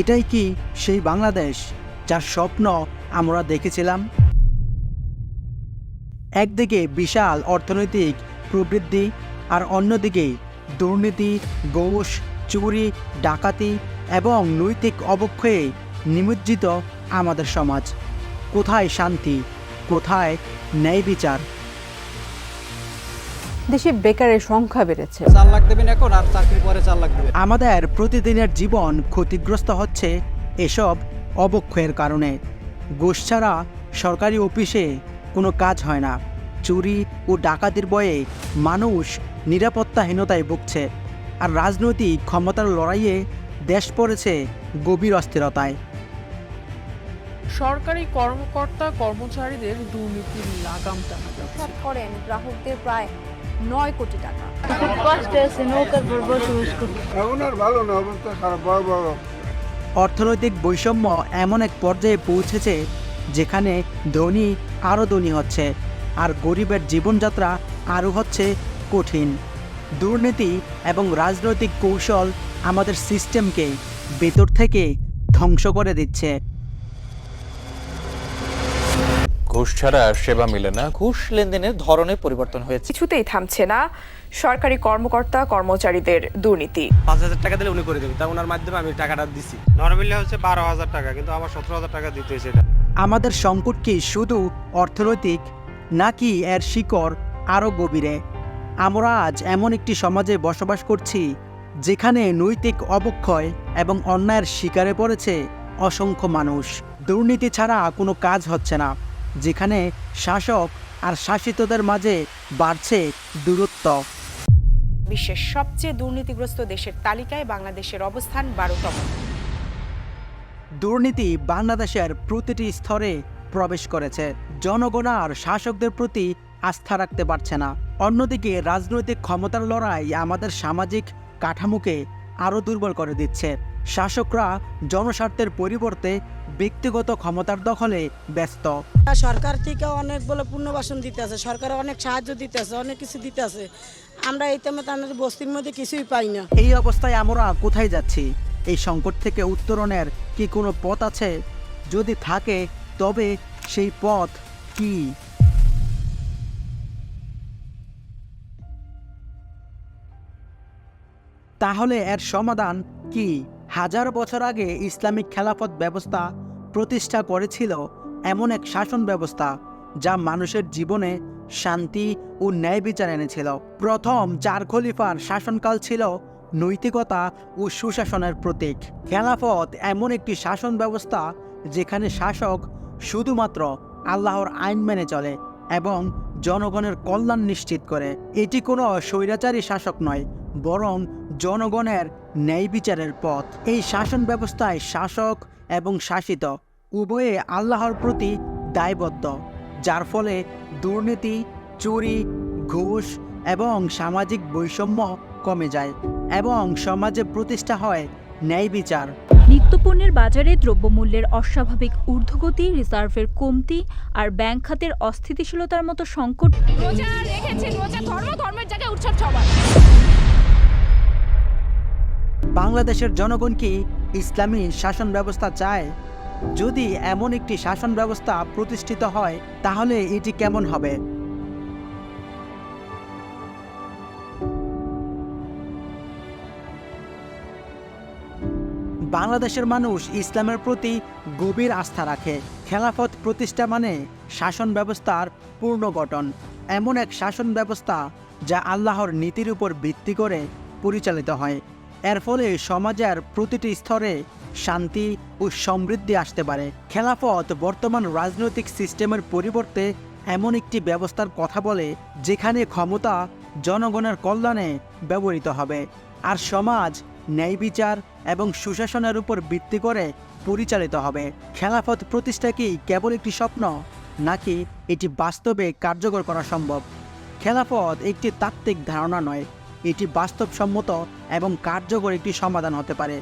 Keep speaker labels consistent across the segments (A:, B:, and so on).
A: এটাই কি সেই বাংলাদেশ যার স্বপ্ন আমরা দেখেছিলাম একদিকে বিশাল অর্থনৈতিক প্রবৃদ্ধি আর অন্যদিকে দুর্নীতি গোষ চুরি ডাকাতি এবং নৈতিক অবক্ষয়ে নিমজ্জিত আমাদের সমাজ কোথায় শান্তি কোথায় ন্যায় বিচার
B: দেশে বেকারের সংখ্যা বেড়েছে চার লাখ দেবেন এখন আর
A: চাকরি পরে চার লাখ দেবেন আমাদের প্রতিদিনের জীবন ক্ষতিগ্রস্ত হচ্ছে এসব অবক্ষয়ের কারণে ঘুষ ছাড়া সরকারি অফিসে কোনো কাজ হয় না চুরি ও ডাকাতির বয়ে মানুষ নিরাপত্তাহীনতায় ভুগছে আর রাজনৈতিক ক্ষমতার লড়াইয়ে দেশ পড়েছে গভীর অস্থিরতায়
C: সরকারি কর্মকর্তা কর্মচারীদের দুর্নীতির লাগাম টানা
D: করেন গ্রাহকদের প্রায় নয় কোটি টাকা
A: অর্থনৈতিক বৈষম্য এমন এক পর্যায়ে পৌঁছেছে যেখানে ধনী আরও ধনী হচ্ছে আর গরিবের জীবনযাত্রা আরও হচ্ছে কঠিন দুর্নীতি এবং রাজনৈতিক কৌশল আমাদের সিস্টেমকে ভেতর থেকে ধ্বংস করে দিচ্ছে
E: ঘুষ ছাড়া আর সেবা মিলে না
F: ঘুষ লেনদেনের ধরনে পরিবর্তন হয়েছে
G: কিছুতেই থামছে না সরকারি কর্মকর্তা কর্মচারীদের দুর্নীতি
H: পাঁচ হাজার টাকা দিলে উনি করে দেবে তা ওনার মাধ্যমে আমি টাকাটা দিছি
I: নর্মালি হচ্ছে বারো হাজার টাকা কিন্তু আমার সতেরো হাজার টাকা দিতে হয়েছে
A: আমাদের সংকট কি শুধু অর্থনৈতিক নাকি এর শিকড় আরও গভীরে আমরা আজ এমন একটি সমাজে বসবাস করছি যেখানে নৈতিক অবক্ষয় এবং অন্যায়ের শিকারে পড়েছে অসংখ্য মানুষ দুর্নীতি ছাড়া কোনো কাজ হচ্ছে না যেখানে শাসক আর শাসিতদের মাঝে বাড়ছে দূরত্ব
J: বিশ্বের সবচেয়ে দুর্নীতিগ্রস্ত দেশের তালিকায় বাংলাদেশের অবস্থান বারোতম
A: দুর্নীতি বাংলাদেশের প্রতিটি স্তরে প্রবেশ করেছে জনগণ আর শাসকদের প্রতি আস্থা রাখতে পারছে না অন্যদিকে রাজনৈতিক ক্ষমতার লড়াই আমাদের সামাজিক কাঠামোকে আরও দুর্বল করে দিচ্ছে শাসকরা জনস্বার্থের পরিবর্তে ব্যক্তিগত ক্ষমতার দখলে ব্যস্ত
K: সরকার থেকে অনেক বলে পুনর্বাসন দিতে আছে সরকার অনেক সাহায্য দিতে আছে অনেক কিছু দিতে আছে আমরা এই তাদের বস্তির মধ্যে কিছুই পাই না
A: এই অবস্থায় আমরা কোথায় যাচ্ছি এই সংকট থেকে উত্তরণের কি কোনো পথ আছে যদি থাকে তবে সেই পথ কি তাহলে এর সমাধান কি হাজার বছর আগে ইসলামিক খেলাফত ব্যবস্থা প্রতিষ্ঠা করেছিল এমন এক শাসন ব্যবস্থা যা মানুষের জীবনে শান্তি ও ন্যায় বিচার এনেছিল প্রথম চার খলিফার শাসনকাল ছিল নৈতিকতা ও সুশাসনের প্রতীক খেলাফত এমন একটি শাসন ব্যবস্থা যেখানে শাসক শুধুমাত্র আল্লাহর আইন মেনে চলে এবং জনগণের কল্যাণ নিশ্চিত করে এটি কোনো স্বৈরাচারী শাসক নয় বরং জনগণের ন্যায় বিচারের পথ এই শাসন ব্যবস্থায় শাসক এবং শাসিত উভয়ে আল্লাহর প্রতি দায়বদ্ধ যার ফলে দুর্নীতি চুরি ঘুষ এবং সামাজিক বৈষম্য কমে যায় এবং সমাজে প্রতিষ্ঠা হয় ন্যায় বিচার
L: নিত্যপণ্যের বাজারে দ্রব্যমূল্যের অস্বাভাবিক ঊর্ধ্বগতি রিজার্ভের কমতি আর ব্যাংক খাতের অস্থিতিশীলতার মতো সংকট
A: বাংলাদেশের জনগণ কি ইসলামী শাসন ব্যবস্থা চায় যদি এমন একটি শাসন ব্যবস্থা প্রতিষ্ঠিত হয় তাহলে এটি কেমন হবে বাংলাদেশের মানুষ ইসলামের প্রতি গভীর আস্থা রাখে খেলাফত প্রতিষ্ঠা মানে শাসন ব্যবস্থার পূর্ণ গঠন এমন এক শাসন ব্যবস্থা যা আল্লাহর নীতির উপর ভিত্তি করে পরিচালিত হয় এর ফলে সমাজের প্রতিটি স্তরে শান্তি ও সমৃদ্ধি আসতে পারে খেলাফত বর্তমান রাজনৈতিক সিস্টেমের পরিবর্তে এমন একটি ব্যবস্থার কথা বলে যেখানে ক্ষমতা জনগণের কল্যাণে ব্যবহৃত হবে আর সমাজ ন্যায় বিচার এবং সুশাসনের উপর ভিত্তি করে পরিচালিত হবে খেলাফত প্রতিষ্ঠা কি কেবল একটি স্বপ্ন নাকি এটি বাস্তবে কার্যকর করা সম্ভব খেলাফত একটি তাত্ত্বিক ধারণা নয় এটি বাস্তবসম্মত এবং কার্যকর একটি সমাধান হতে পারে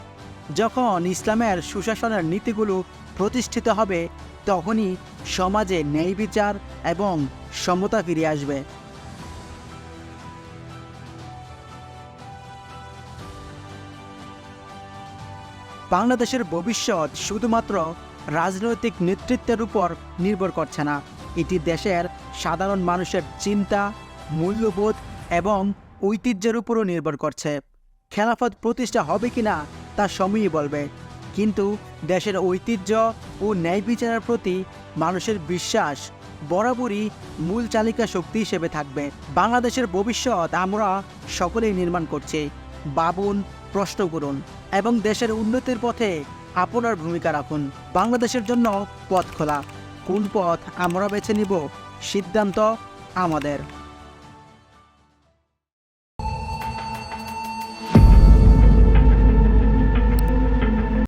A: যখন ইসলামের সুশাসনের নীতিগুলো প্রতিষ্ঠিত হবে তখনই সমাজে ন্যায় বিচার এবং সমতা ফিরে আসবে বাংলাদেশের ভবিষ্যৎ শুধুমাত্র রাজনৈতিক নেতৃত্বের উপর নির্ভর করছে না এটি দেশের সাধারণ মানুষের চিন্তা মূল্যবোধ এবং ঐতিহ্যের উপরও নির্ভর করছে খেলাফত প্রতিষ্ঠা হবে কি না তা সময়ই বলবে কিন্তু দেশের ঐতিহ্য ও ন্যায় বিচারের প্রতি মানুষের বিশ্বাস বরাবরই মূল চালিকা শক্তি হিসেবে থাকবে বাংলাদেশের ভবিষ্যৎ আমরা সকলেই নির্মাণ করছি বাবুন প্রশ্ন করুন এবং দেশের উন্নতির পথে আপনার ভূমিকা রাখুন বাংলাদেশের জন্য পথ খোলা কোন পথ আমরা বেছে নিব সিদ্ধান্ত আমাদের